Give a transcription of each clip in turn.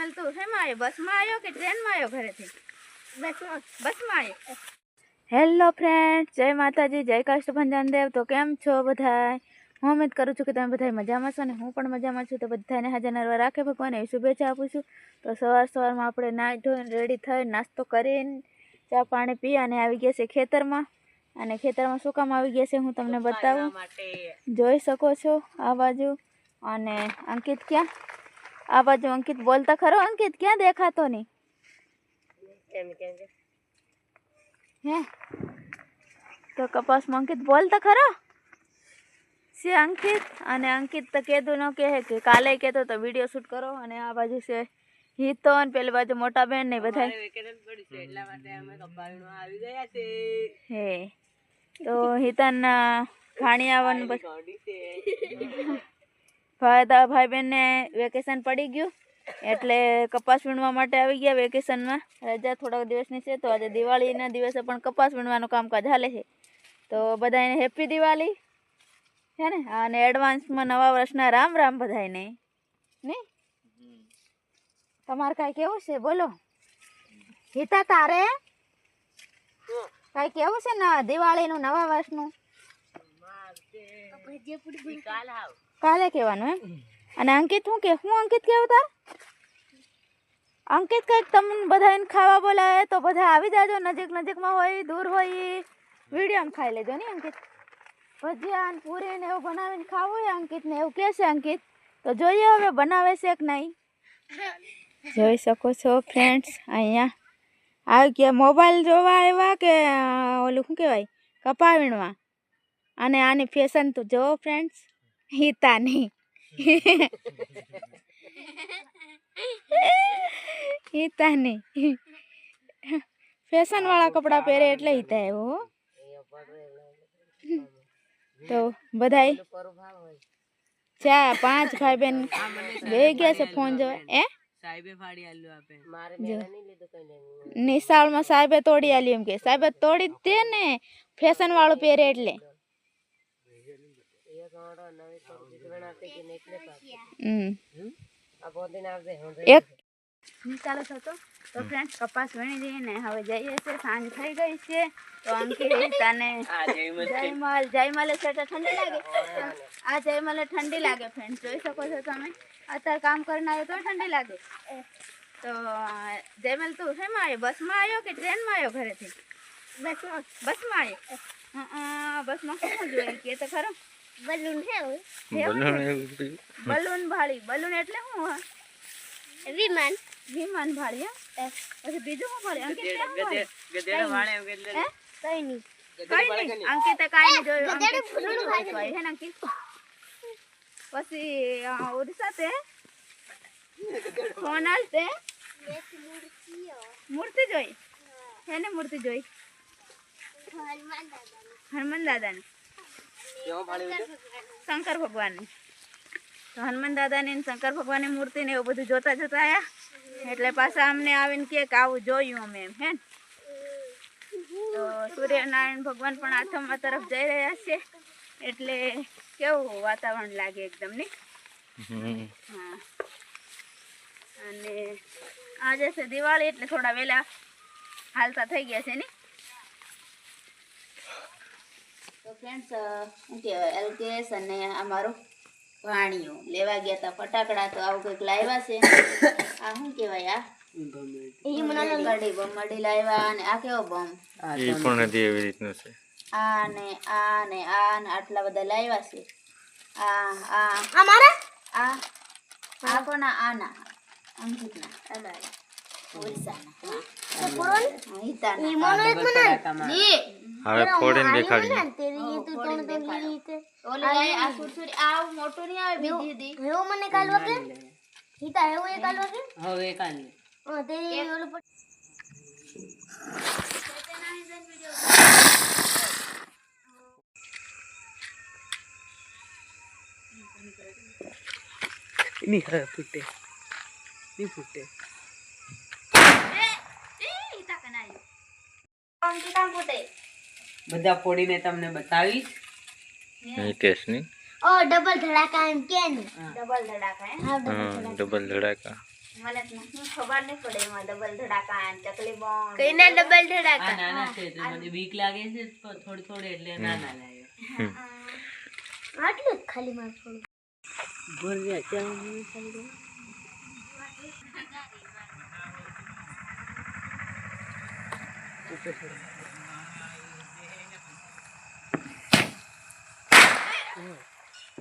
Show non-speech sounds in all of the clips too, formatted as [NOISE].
જયમલ તું શેમાં આવ્યો? બસમાં આવ્યો કે ટ્રેનમાં આવ્યો ઘરેથી? બસમાં બસમાં આવ્યો. હેલો ફ્રેન્ડ જય માતાજી જય કાષ્ટભંજન દેવ. તો કેમ છો બધાય? હું ઉમેદ કરું છું કે તમે બધા મજામાં છો અને હું પણ મજામાં છું. તો બધાને હાજર નરવા રાખે ભગવાન એવી શુભેચ્છા આપું છું. તો સવાર સવારમાં આપણે નાહી ધોઈને રેડી થઈ નાસ્તો કરીને ચા પાણી પી અને આવી ગયા છે ખેતરમાં. અને ખેતરમાં શું કામ આવી ગયા છે હું તમને બતાવું. જોઈ શકો છો આ બાજુ. અને અંકિત ક્યાં? આ બાજુ અંકિત બોલતા ખરો? અંકિત ક્યાં દેખાતો નહીં? હે? તો કપાસમાં અંકિત બોલતા ખરો? છે અંકિત? અને અંકિત તો કહેતું ન કહે કે કાલે કહેતો તો વીડિયો શૂટ કરો અને આ બાજુ છે હિતો અને પેલી બાજુ મોટા બેન ને બધા હે તો હિતન ખાણી આવવાનું પછી [LAUGHS] ભાઈ ભાઈ બહેનને વેકેશન પડી ગયું. એટલે કપાસ વીણવા માટે આવી ગયા વેકેશનમાં રજા થોડાક દિવસની છે તો આજે દિવાળીના દિવસે પણ કપાસ વીણવાનું કામકાજ હાલે છે. તો બધાને હેપી દિવાળી. છે ને? અને એડવાન્સમાં નવા વર્ષના રામ રામ બધાને ને? તમારે કાંઈ કેવું છે? બોલો. હિતા તારે? કાંઈ કેવું છે ને દિવાળીનું નવા વર્ષનું? કાલે કહેવાનું એમ? અને અંકિત શું કે? હું અંકિત કેવું તાર? અંકિત કંઈક તમને બધાને ખાવા બોલાવે તો બધા આવી જાજો, નજીક નજીકમાં હોય, દૂર હોય વિડીયોમાં ખાઈ લેજો ને અંકિત? ભજીયા ને પૂરી ને એવું બનાવીને ખાવું હોય અંકિતને એવું કહેશે અંકિત? તો જોઈએ હવે બનાવે છે કે નહીં. જોઈ શકો છો ફ્રેન્ડ્સ અહીંયા. આવી ગયા, મોબાઈલ જોવા આવ્યા કે ઓલું શું કહેવાય? કપા વીણવા અને આની ફેશન તો જો ફ્રેન્ડ્સ હિતાની. હિતાની. ફેશન વાળા કપડાં પહેરે એટલે હિતા એવો હો. તો બધાય ચા પાંચ ભાઈ બેન બે ગયા છે ફોન જોવા. એ જો. નિશાળમાં સાહેબે તોડી આલી એમ કે સાહેબે તોડી જ દે ને. ફેશન વાળું પહેરે એટલે. હમ એક ચાલુ થતો તો? ફ્રેન્ડ કપાસ વીણી જઈએ ને હવે જઈએ છે સાંજ થઈ ગઈ છે તો અંકિત અને જયમલ જયમલે છે ઠંડી લાગે? આ જયમલે ઠંડી લાગે ફ્રેન્ડ જોઈ શકો છો તમે? અત્યારે કામ કરીને આવ્યો તો ઠંડી લાગે. તો જયમલ તું શેમાં આવ્યો? બસમાં આવ્યો કે ટ્રેનમાં આવ્યો ઘરેથી? બસમાં. બસમાં આવ્યો? હા બસમાં શું જોઈએ કે તો ખરો. બલૂન છે બલૂન ભાળી. બલૂન એટલે શું હોય? વિમાન. વિમાન ભાળી હે. પછી બીજું શું ભાળી? અંકિત તે શું હોય? હે? કઈ નહીં. કઈ નહીં. અંકિતે કાંઈ નહીં જોયું. અંકિત બીજું હોય હે ને અંકિત? પછી અ, ઓડિશા તે ફોન આલતે મૂર્તિ જોઈ? હે. ને મૂર્તિ જોઈ? હનુમાન દાદાની. શંકર ભગવાનની. તો હનુમાન દાદાની ને શંકર ભગવાનની મૂર્તિ ને એવું બધું જોતા જોતા આવ્યા એટલે પાછા અમને આવીને કે કે આવું જોયું અમે એમ હે તો સૂર્યનારાયણ ભગવાન પણ આથમવા તરફ જઈ રહ્યા છે. એટલે કેવું વાતાવરણ લાગે એકદમ ને હા. અને આજે છે દિવાળી એટલે થોડા વહેલા હાલતા થઈ ગયા છે ને તો ફ્રેન્ડ્સ શું કહેવાય એલકેએસ અને અમારું વાણીઓ. લેવા ગયા હતા ફટાકડા તો આવું કંઈક લાવ્યા છે. આ શું કહેવાય આ? ગડી બમડી લાવ્યા અને આ કેવો બમ? એ પણ નથી. એવી રીતનું છે. આ ને આ ને આ ને આટલા બધા લાવ્યા છે. આ આ. અમારા આ આ કોના? આના. અંકિતના અમારા ઓરિસ્સાના હા. હા, હિતાના. ત્રણ ત્રણ લીધી દેખાડીએ ઓલી ગાય આ સુરસુરી, આ મોટો નહીં આવે બીજી દી. હવે કાલ હા તે ઓલો પરની હરે ફૂટે. ની ફૂટે. એ, એ, હિતા કને કોણ અંકિત કામ ફૂટે. બધા ફોડીને તમને બતાવીશ. હિતેશની ડબલ ધડાકા એમ કે ડબલ ધડાકા એમ? હા ડબલ ધડાકા. મને તો ખબર નહીં પડે એમાં ડબલ ધડાકા ચકલી બોમ્બ કઈને ડબલ આ ધડાકા નાના છે તો મને બીક લાગે છે તો થોડી થોડી એટલે નાના લાગે. આટલું જ ખાલી માર થોડું. ભૂલ ગયા હા. સારી વિડિયો ઉતારે ડબલ ધડાકા તાજી મે દે મમ્મા ને કે બોલે હું બોલવાની છે મને કઈ ના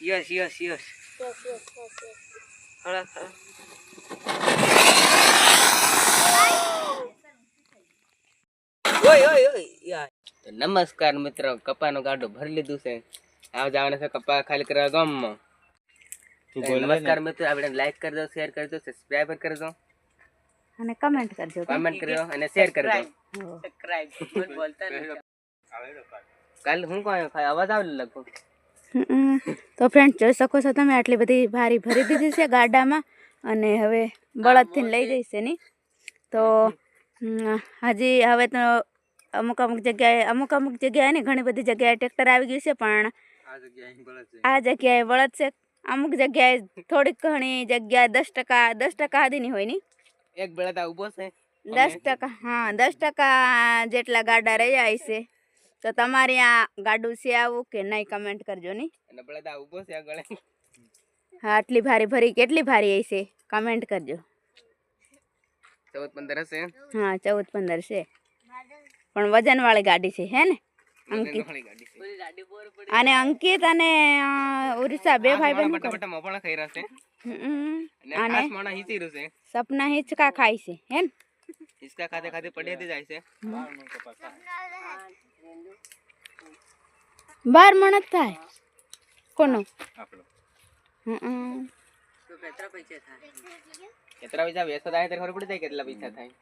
ભલે yes yes yes yes yes yes yes ખરા ખરા ઓય ઓય ઓય. યાર તો નમસ્કાર મિત્રો કપાનું ગાડું ભરી લીધું છે. આવ જવાના છે કપા ખાલી કરવા ગામમાં. તું તો બોલ નમસ્કાર મિત્રો આપણે લાઈક કરી દો શેર કરી દો સબસ્ક્રાઇબ કરી દો. અને કમેન્ટ કરજો કમેન્ટ કરી દો અને શેર કરી દો. કાલ હું કહું અવાજ આવે લગભગ. હમ. તો ફ્રેન્ડ જોઈ શકો છો તમે આટલી બધી ભારી ભરી દીધી છે ગાડામાં અને હવે બળદથી લઈ જઈશે ની તો હજી હવે તો અમુક અમુક જગ્યાએ અમુક અમુક જગ્યાએ ને ઘણી બધી જગ્યાએ ટ્રેક્ટર આવી ગયું છે પણ આ જગ્યાએ બળદ છે. અમુક જગ્યાએ થોડીક ઘણી જગ્યાએ દસ ટકા દસ ટકા આદિની હોયની. એક બળદ ઊભો છે. દસ ટકા હા દસ ટકા જેટલા ગાડા રહ્યા છે તો તમારે આ ગાડું છે આવું કે નહીં કમેન્ટ કરજો ની અને ઊભો છે આગળ હા આટલી ભારી ભરી કેટલી ભારી હશે કમેન્ટ કરજો. ચૌદ પંદર હશે? હા ચૌદ પંદર છે. પણ વજનવાળી ગાડી છે હે ને? અંકિત. અને અંકિત અને ઉર્ષા બે ભાઈ બહેન અને સપના હિંચકા ખાય છે હે ને? હિંચકા ખાતે ખાતે પડી જાય છે. બાર મણ જ થાય. કોનો. કેટલા પૈસા થાય? કેટલા પૈસા વેચો થાય ત્યારે ખબર પડી જાય કેટલા પૈસા થાય.